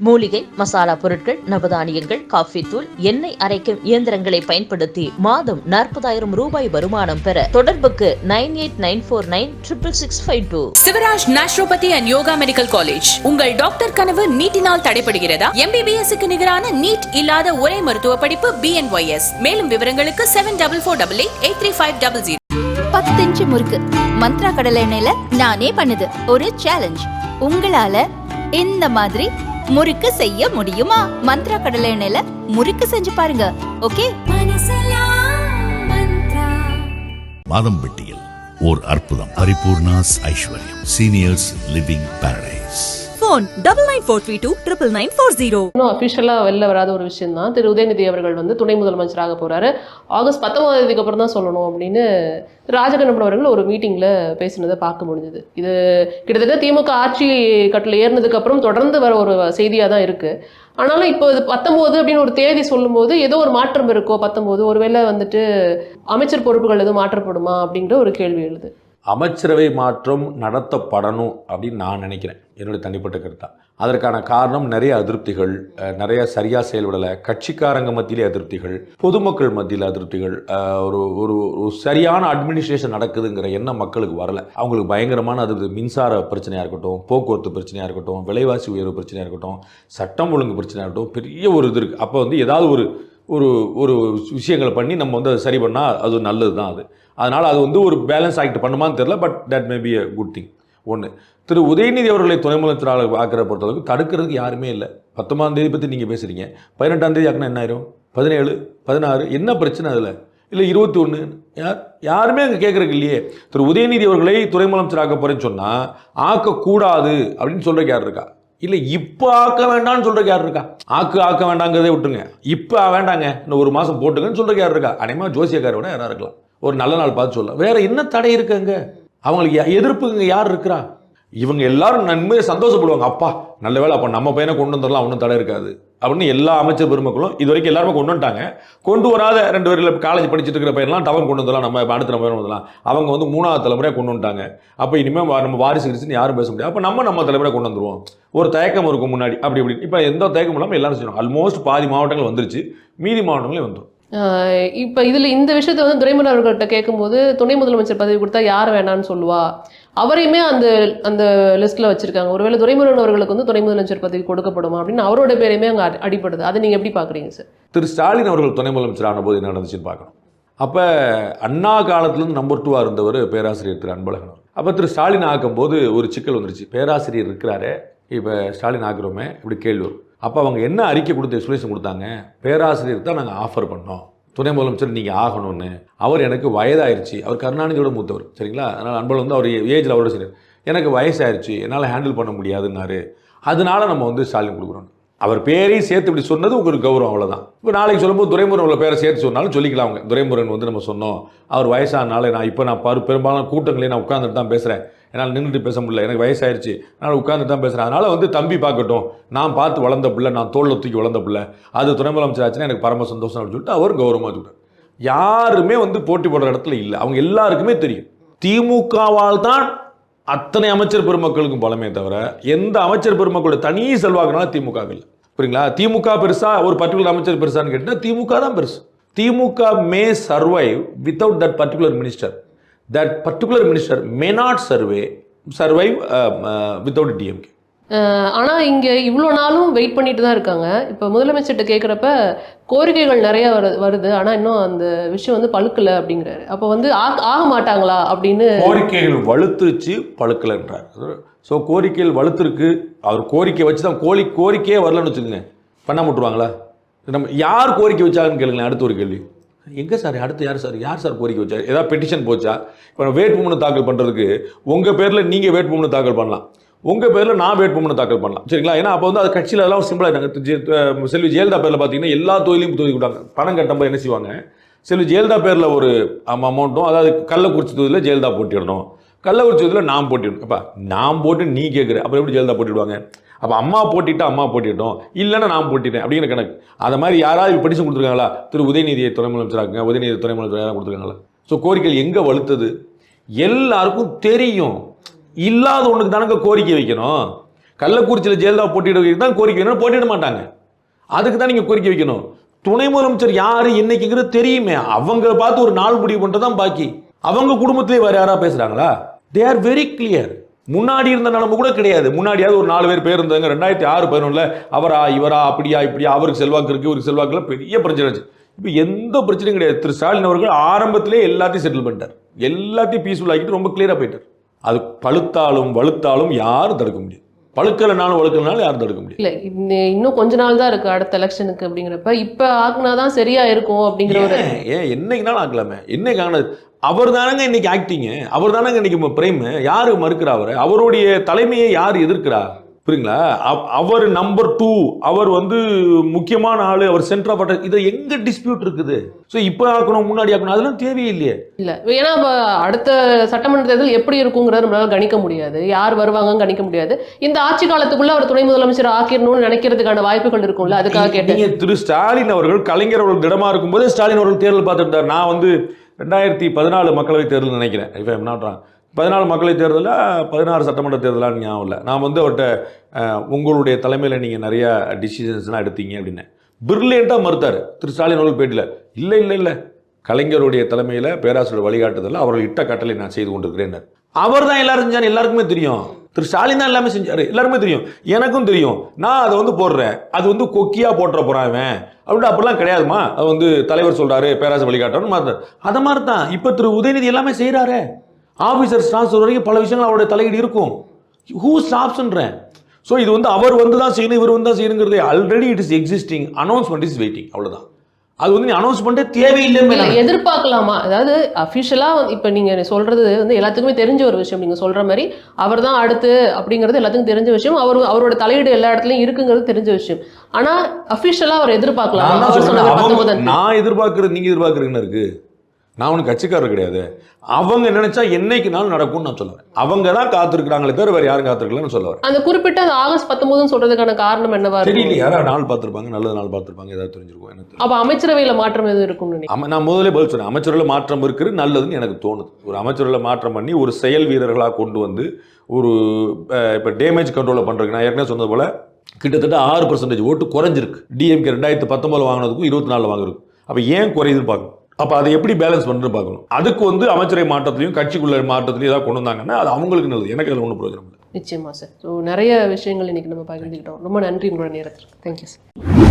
மூலிகை மசாலா பொருட்கள் நவதானியங்கள் காஃபி தூள் எண்ணெய் அரைக்கும் இயந்திரங்களை பயன்படுத்தி மாதம் நாற்பதாயிரம் ரூபாய் வருமானம் பெற தொடர்புக்கு nine eight nine four nine triple six five two. Sivaraj naturopathy and yoga medical college. உங்கள் டாக்டர் கனவு நீட்டினால் தடைபடுகிறதா? எம்பிபிஎஸ் க்கு நிகரான நீட் இல்லாத ஒரே மருத்துவ படிப்பு பிஎன்ஒய்எஸ் மேலும் விவரங்களுக்கு seven double four double eight eight three five double zero பத்து இன்ச்சு முறுக்கு. மந்த்ரா கடலை எண்ணெயில நானே பண்ணுது. ஒரு சேலஞ்ச் உங்களால இந்த மாதிரி முறுக்கு செய்ய முடியுமா? மந்த்ரா கடலை எண்ணெயில முறுக்கு செஞ்சு பாருங்க ஓகே மாதம்பட்டியில் ஓர் அற்புதம். Paripoornas Aishwaryam. Seniors living paradise phone double nine four three two triple nine four zero இன்னும் அஃபிஷியலாக வெளில வராத ஒரு விஷயம் தான் திரு உதயநிதி அவர்கள் வந்து துணை முதலமைச்சராக போறாரு. ஆகஸ்ட் பத்தொன்பதாம் தேதிக்கு அப்புறம் தான் சொல்லணும் அப்படின்னு ராஜகண்ணப்பன் அவர்கள் ஒரு மீட்டிங்கில் பேசினதை பார்க்க முடிஞ்சது. இது கிட்டத்தட்ட திமுக ஆட்சி கட்டில் ஏறினதுக்கு அப்புறம் தொடர்ந்து வர ஒரு செய்தியாக தான் இருக்கு. ஆனாலும் இப்போ இது பத்தொம்போது அப்படின்னு ஒரு தேதி சொல்லும்போது ஏதோ ஒரு மாற்றம் இருக்கோ பத்தொம்போது ஒருவேளை வந்துட்டு அமைச்சர் பொறுப்புகள் எதுவும் மாற்றப்படுமா அப்படிங்கிற ஒரு கேள்வி எழுது. அமைச்சரவை மாற்றம் நடத்தப்படணும் அப்படின்னு நான் நினைக்கிறேன். என்னுடைய தனிப்பட்ட கருத்தா. அதற்கான காரணம் நிறைய அதிருப்திகள் நிறைய சரியாக செயல்படலை. கட்சிக்காரங்க மத்தியிலே அதிருப்திகள் பொதுமக்கள் மத்தியில் அதிருப்திகள் ஒரு ஒரு ஒரு சரியான அட்மினிஸ்ட்ரேஷன் நடக்குதுங்கிற எண்ணம் மக்களுக்கு வரல. அவங்களுக்கு பயங்கரமான அது மின்சார பிரச்சனையாக இருக்கட்டும் போக்குவரத்து பிரச்சனையாக இருக்கட்டும் விலைவாசி உயர்வு பிரச்சனையாக இருக்கட்டும் சட்டம் ஒழுங்கு பிரச்சனையாக இருக்கட்டும் பெரிய ஒரு இது இருக்குது அப்போ வந்து ஏதாவது ஒரு ஒரு ஒரு விஷயங்களை பண்ணி நம்ம வந்து அதை சரி பண்ணால் அது நல்லது தான் அது. அதனால் அது வந்து ஒரு பேலன்ஸ் ஆக்ட் பண்ணுமான்னு தெரியல but that may be a good thing ஒன்று திரு உதயநிதி அவர்களை துணை முதலமைச்சராக ஆக்கிற பொறுத்தளவுக்கு தடுக்கிறதுக்கு யாருமே இல்லை. பத்தொம்பதாம் தேதி பற்றி நீங்கள் பேசுகிறீங்க பதினெட்டாம் தேதி ஆக்கினா என்ன ஆயிரும்? பதினேழு பதினாறு என்ன பிரச்சனை அதில்? இல்லை இருபத்தி ஒன்று யார் யாருமே அங்கே கேட்குறக்கு இல்லையே. திரு உதயநிதி அவர்களை துணை முதலமைச்சராக்க போகிறேன்னு சொன்னால் ஆக்கக்கூடாது அப்படின்னு சொல்கிறக்கு யார் இருக்கா? இல்லை இப்போ ஆக்க வேண்டாம்னு சொல்கிறக்கு யார் இருக்கா? ஆக்கு ஆக்க வேண்டாங்கிறதே விட்டுருங்க. இப்போ வேண்டாங்க. இன்னும் ஒரு மாதம் போட்டுங்கன்னு சொல்கிறக்கு யார் இருக்கா? அனைமா ஜோசியக்காரோட யாராக இருக்கலாம். ஒரு நல்ல நாள் பார்த்து சொல்லலாம் வேற என்ன தடை இருக்குங்க அவங்களுக்கு யா- எதிர்ப்புங்க யார் இருக்கிறா? இவங்க எல்லாரும் நன்மையை சந்தோஷப்படுவாங்க. அப்பா நல்ல வேலை அப்போ நம்ம பையனை கொண்டு வந்துடலாம் ஒன்றும் தடை இருக்காது. அப்படின்னு எல்லா அமைச்சர் பெருமக்களும் இது வரைக்கும் எல்லாருமே கொண்டு வந்துட்டாங்க. கொண்டு வராத ரெண்டு பேரில் காலேஜ் படிச்சுட்டு இருக்கிற பையன்லாம் டவன் கொண்டு வந்துடலாம் நம்ம அடுத்த நம்ம வந்துடலாம். அவங்க வந்து மூணாவது தலைமுறையாக கொண்டு வந்துட்டாங்க. அப்போ இனிமேல் நம்ம வாரிசு கிரிசுன்னு யாரும் பேச முடியாது. அப்போ நம்ம நம்ம தலைமுறை கொண்டு வந்துருவோம். ஒரு தயக்கம் இருக்கும் முன்னாடி. அப்படி இப்படி. இப்போ எந்த தயக்கம் இல்லாமல் எல்லாரும் செய்யணும். ஆல்மோஸ்ட் பாதி மாவட்டங்கள் வந்துருச்சு. மீதி மாவட்டங்களே வந்துடும் இப்போ இதில் இந்த விஷயத்தை வந்து துரைமுருகன் அவர்கள்ட்ட கேட்கும்போது துணை முதலமைச்சர் பதவி கொடுத்தா யார் வேணான்னு சொல்லுவா? அவரையுமே அந்த அந்த லிஸ்ட்டில் வச்சுருக்காங்க. ஒருவேளை துரைமுருகன் அவர்களுக்கு வந்து துணை முதலமைச்சர் பதவி கொடுக்கப்படுமா அப்படின்னு அவரோட பேரையுமே அங்கே அடிப்படுது அதை நீங்கள் எப்படி பார்க்குறீங்க சார் திரு ஸ்டாலின் அவர்கள் துணை முதலமைச்சர் ஆனபோது என்ன நடந்துச்சுன்னு பார்க்கணும் அப்போ அண்ணா காலத்துலேருந்து நம்பர் டூவாக இருந்தவர் பேராசிரியர் திரு அன்பழகன் அப்போ திரு ஸ்டாலின் ஆக்கும்போது ஒரு சிக்கல் வந்துருச்சு. பேராசிரியர் இருக்கிறாரே இப்போ ஸ்டாலின் ஆக்குறோமே இப்படி கேள்வி வரும். அப்போ அவங்க என்ன அறிக்கை கொடுத்து எக்ஸ்பிளேஷன் கொடுத்தாங்க? பேராசிரியர் தான் நாங்கள் ஆஃபர் பண்ணோம். துணை முதலமைச்சர் நீங்கள் ஆகணும்னு. அவர் எனக்கு வயதாயிருச்சு. அவர் கருணாநிதியோட மூத்தவர் சரிங்களா? அதனால் அன்பழகன் வந்து அவர் ஏஜில் அவரோட சரி. எனக்கு வயசாயிருச்சு. என்னால் ஹேண்டில் பண்ண முடியாதுன்னாரு. அதனால நம்ம வந்து ஸ்டாலின் கொடுக்குறோம் அவர் பேரையும் சேர்த்து இப்படி சொன்னது உங்களுக்கு கௌரவம் அவ்வளோதான் இப்போ நாளைக்கு சொல்லும்போது துரைமுருகன் உள்ள பேரை சேர்த்து சொன்னாலும் சொல்லிக்கலாம் அவங்க. துரைமுருகன் வந்து நம்ம சொன்னோம் அவர் வயசானால நான் இப்போ நான் பரு பெரும்பாலான கூட்டங்களே நான் உட்காந்துட்டு தான் பேசுகிறேன் என்னால் நின்றுட்டு பேச முடியல. எனக்கு வயசாயிருச்சு. நான் உட்காந்துட்டு தான் பேசுகிறேன் அதனால் வந்து தம்பி பார்க்கட்டும். நான் பார்த்து வளர்ந்த பிள்ளை நான் தோளில் தூக்கி வளர்ந்த பிள்ளை. அது துணை முதலமைச்சர் ஆச்சுன்னா எனக்கு பரம சந்தோஷம் அப்படின்னு சொல்லிட்டு அவர் கௌரவமாக சொல்கிறார் யாருமே வந்து போட்டி போடுற இடத்துல இல்லை. அவங்க எல்லாருக்குமே தெரியும். திமுகவால் தான் அத்தனை அமைச்சர் பெருமக்களுக்கும் பலமே தவிர எந்த அமைச்சர் பெருமக்களோட தனி செல்வாக்குனால திமுக இல்லை. புரியுங்களா? திமுக பெருசா ஒரு பர்டிகுலர் அமைச்சர் பெருசான்னு கேட்டால் திமுக தான் பெருசு. DMK may survive without that particular minister that particular minister may not survey survive without DMK ஆனால் ஆனா இவ்வளோ நாளும் வெயிட் பண்ணிட்டு தான் இருக்காங்க. இப்போ முதலமைச்சர்கிட்ட கேட்குறப்ப கோரிக்கைகள் நிறைய வரு- வருது. ஆனா இன்னும் அந்த விஷயம் வந்து பழுக்கல அப்படிங்கிறாரு. அப்போ வந்து ஆக ஆக மாட்டாங்களா அப்படின்னு கோரிக்கைகள் வலுத்துருச்சு பழுக்கலைன்றார். ஸோ கோரிக்கைகள் வலுத்துருக்கு. அவர் கோரிக்கை வச்சு தான் கோழி கோரிக்கையே வரலன்னு வச்சுக்கோங்க. பண்ண விட்டுருவாங்களா நம்ம யார் கோரிக்கை வச்சாங்கன்னு கேளுங்களேன் அடுத்த ஒரு கேள்வி. எங்கே சார் அடுத்து யார் சார் யார் சார் கோரிக்கை வச்சார்? ஏதாவது பெட்டிஷன் போச்சா? இப்போ வேட்புமனு தாக்கல் பண்ணுறதுக்கு உங்கள் பேரில் நீங்கள் வேட்புமனு தாக்கல் பண்ணலாம். உங்கள் பேரில் நான் வேட்புமனு தாக்கல் பண்ணலாம். சரிங்களா? ஏன்னா அப்போ வந்து அது கட்சியில் எல்லாம் சிம்பிளாக செல்வி ஜெயலலிதா பேரில் பார்த்தீங்கன்னா எல்லா தொழிலையும் தொகுதி கொடுத்தாங்க பணம் கட்டும்போது என்ன செய்வாங்க? செல்வி ஜெயலலிதா பேரில் ஒரு அமௌண்ட்டும் அதாவது கள்ளக்குறிச்சி தொகுதியில் ஜெயலலிதா போட்டிடணும். கள்ளக்குறிச்சி தொகுதியில் நான் போட்டிடணும். அப்பா நான் போட்டு நீ கேட்குற அப்புறம் எப்படி ஜெயலலிதா போட்டிடுவாங்க? அப்போ அம்மா போட்டிட்டு அம்மா போட்டிட்டோம் இல்லைன்னா நான் போட்டிட்டேன் அப்படிங்கிற கணக்கு. அதை மாதிரி யாராவது படிச்சு கொடுத்துருக்காங்களா? திரு உதயநிதியை துணை முதலமைச்சராக்குங்க. உதயநிதி துணை முதலமைச்சர் யாராவது கொடுத்துருக்காங்களா? ஸோ கோரிக்கைகள் எங்கே வலுத்தது? எல்லாருக்கும் தெரியும். இல்லாத ஒன்றுக்கு தானங்க கோரிக்கை வைக்கணும். கள்ளக்குறிச்சியில் ஜெயலலிதா போட்டியிட வைக்கிறது தான் கோரிக்கை வைக்கணும் போட்டியிட மாட்டாங்க. அதுக்கு தான் நீங்கள் கோரிக்கை வைக்கணும். துணை முதலமைச்சர் யார் என்னைக்குங்கிறது தெரியுமே. அவங்கள பார்த்து ஒரு நாள் முடிவு பண்ணுறது தான் பாக்கி. அவங்க குடும்பத்திலே வேறு யாராக பேசுகிறாங்களா தே ஆர் வெரி கிளியர் முன்னாடி இருந்த நிலைமை கூட கிடையாது. முன்னாடியாவது ஒரு நாலு பேர் பேர் இருந்தாங்க. ரெண்டாயிரத்தி ஆறு பதினொன்றில் அவரா இவரா அப்படியா இப்படியா அவருக்கு செல்வாக்கு இருக்குது இவருக்கு செல்வாக்குலாம் பெரிய பிரச்சனை இருந்துச்சு. இப்போ எந்த பிரச்சனையும் கிடையாது. திரு ஸ்டாலின் அவர்கள் ஆரம்பத்திலே எல்லாத்தையும் செட்டில் பண்ணிட்டார். எல்லாத்தையும் பீஸ்ஃபுல் ஆகிட்டு ரொம்ப கிளியராக போயிட்டார். அது பழுத்தாலும் வலுத்தாலும் யாரும் தடுக்க முடியாது. பழுக்கலைனாலும் வழுக்கலைனாலும் யாரும் தடுக்க முடியாது. இல்ல இன்ன- இன்னும் கொஞ்ச நாள் தான் இருக்கு அடுத்த எலெக்ஷனுக்கு அப்படிங்கிறப்ப. இப்ப ஆக்குனாதான் சரியா இருக்கும் அப்படிங்கிற ஒரு ஏன் என்னைக்குனாலும் ஆக்கலாமே. என்னைக்கு ஆனது அவர் தானங்க இன்னைக்கு ஆக்டிங்க அவர் தானங்க இன்னைக்கு பிரைம். யாரு மறுக்கிறா அவரை? அவருடைய தலைமையை யார் எதிர்க்கிறா? புரியுங்களா? அவ- அவர் நம்பர் டூ அவர் வந்து முக்கியமான ஆளு அவர் சென்டர் அட்டன் இது எங்க டிஸ்பியூட் இருக்குது? ஸோ இப்போ ஆக்கணும் முன்னாடி ஆக்கணும் அதெல்லாம் தேவையில்லையே. இல்ல. ஏன்னா அடுத்த சட்டமன்ற தேர்தல் எப்படி இருக்குங்கிறத நம்மளால கணிக்க முடியாது. யார் வருவாங்கன்னு கணிக்க முடியாது. இந்த ஆட்சி காலத்துக்குள்ள அவர் துணை முதலமைச்சர் ஆக்கிடணும்னு நினைக்கிறதுக்கான வாய்ப்புகள் இருக்கும்ல. அதுக்காக கேட்டேன். நீங்க திரு ஸ்டாலின் அவர்கள் கலைஞர் அவர்கள் திடமா இருக்கும்போதே ஸ்டாலின் அவர்கள் தேர்தல் பார்த்துட்டு இருந்தார். நான் வந்து ரெண்டாயிரத்தி பதினாலு மக்களவை தேர்தல் நினைக்கிறேன். இப்போ நாட்டுறான் பதினாலு மக்களவை தேர்தலில் பதினாறு சட்டமன்ற தேர்தலாக ஞாபகம் இல்லை. நான் வந்து அவர்கிட்ட உங்களுடைய தலைமையில் நீங்கள் நிறையா டிசிஷன்ஸ்லாம் எடுத்தீங்க அப்படின்னு. பிரில்லியண்ட்டாக மறுத்தார். திரு ஸ்டாலின் அவர்கள் பேட்டியில் இல்லை இல்லை இல்லை. கலைஞருடைய தலைமையில் பேராசிரியர் வழிகாட்டுதலில். அவர்கள் இட்ட கட்டளை நான் செய்து கொண்டிருக்கிறேன் அவர் தான் எல்லாரும் செஞ்சார். எல்லாருக்குமே தெரியும். திரு ஸ்டாலின் தான் எல்லாமே செஞ்சார். எல்லாருமே தெரியும். எனக்கும் தெரியும். நான் அதை வந்து போடுறேன். அது வந்து கொக்கியாக போட்டுற போகிறான் இவன். அப்படின்ட்டு அப்படிலாம் கிடையாதுமா அது வந்து தலைவர் சொல்கிறாரு பேராசை வழிகாட்டுறோன்னு மாதிரி அதை மாதிரி தான் இப்போ திரு உதயநிதி எல்லாமே செய்கிறாரே ஆஃபீஸர் ஸ்டாஃப் வரைக்கும் பல விஷயங்கள் அவருடைய தலையீடு இருக்கும். ஹூ ஸ்டாப்ஸ்ன்றேன் ஸோ இது வந்து அவர் வந்து தான் செய்யணும் இவர் வந்து தான் செய்யணுங்கிறது already it is existing announcement is waiting அவ்வளவுதான். அது வந்து நீ அனௌன்ஸ்மெண்ட்டே தேவையில்லைன்னு இல்ல, எதிர்பார்க்கலாமா? அதாவது அஃபிஷியலா இப்ப நீங்க சொல்றது வந்து எல்லாத்துக்குமே தெரிஞ்ச ஒரு விஷயம். நீங்க சொல்ற மாதிரி அவர் தான் அடுத்து அப்படிங்கிறது எல்லாத்துக்கும் தெரிஞ்ச விஷயம். அவர் அவரோட தலையீடு எல்லா இடத்துலயும் இருக்குங்கிறது தெரிஞ்ச விஷயம். ஆனா அஃபிஷியலா அவர் எதிர்பார்க்கலாம். நான் எதிர்பார்க்கறது நீங்க எதிர்பார்க்கறீங்கன்னு இருக்கு. நான் ஒன்றும் கட்சிக்காரர் கிடையாது. அவங்க நினைச்சா என்னைக்குனாலும் நடக்கும்னு நான் சொல்லுவேன். அவங்க தான் காத்திருக்கிறாங்களே தவிர வேற யாரும் காத்திருக்கலன்னு சொல்ல வரேன் அந்த குறிப்பிட்ட அந்த ஆகஸ்ட் பத்தொன்பதுன்னு சொல்றதுக்கான காரணம் என்னவா தெரியல இருக்கும் யாரா நாள் பார்த்திருப்பாங்க நல்ல நாள் பார்த்திருப்பாங்க ஏதாவது தெரிஞ்சிருக்கும் எனக்கு. அப்ப அமைச்சரவையில மாற்றம் எதுவும் இருக்கும்னு நான் முதல்ல பதில் சொன்னேன். அமைச்சரில் மாற்றம் இருக்குது நல்லதுன்னு எனக்கு தோணுது. ஒரு அமைச்சரில் மாற்றம் பண்ணி ஒரு செயல் வீரர்களாக கொண்டு வந்து ஒரு இப்போ டேமேஜ் கண்ட்ரோலை பண்ணுறதுக்கு நான் ஏற்கனவே சொன்னது போல கிட்டத்தட்ட ஆறு பர்சன்டேஜ் ஓட்டு குறைஞ்சிருக்கு. டிஎம்கே ரெண்டாயிரத்து பத்தொம்பதில் வாங்கினதுக்கும் இருபத்தி நாலில் வாங்குறதுக்கும். அப்போ ஏன் குறையுதுன்னு பார்க்கணும். அப்போ அதை எப்படி பேலன்ஸ் பண்ணுறது பார்க்கணும். அதுக்கு வந்து அமைச்சரை மாற்றத்திலையும் கட்சிக்குள்ள மாற்றத்திலையும் ஏதாவது கொண்டு வந்தாங்கன்னா அது அவங்களுக்கு நல்லது. எனக்கு அதில் ஒன்றும் பிரயோஜனம் இல்லை. நிச்சயமா சார் ஸோ நிறைய விஷயங்கள் இன்னைக்கு நம்ம பகிர்ந்துக்கிட்டோம். ரொம்ப நன்றி உங்களோட நேரத்தில் தேங்க்யூ சார்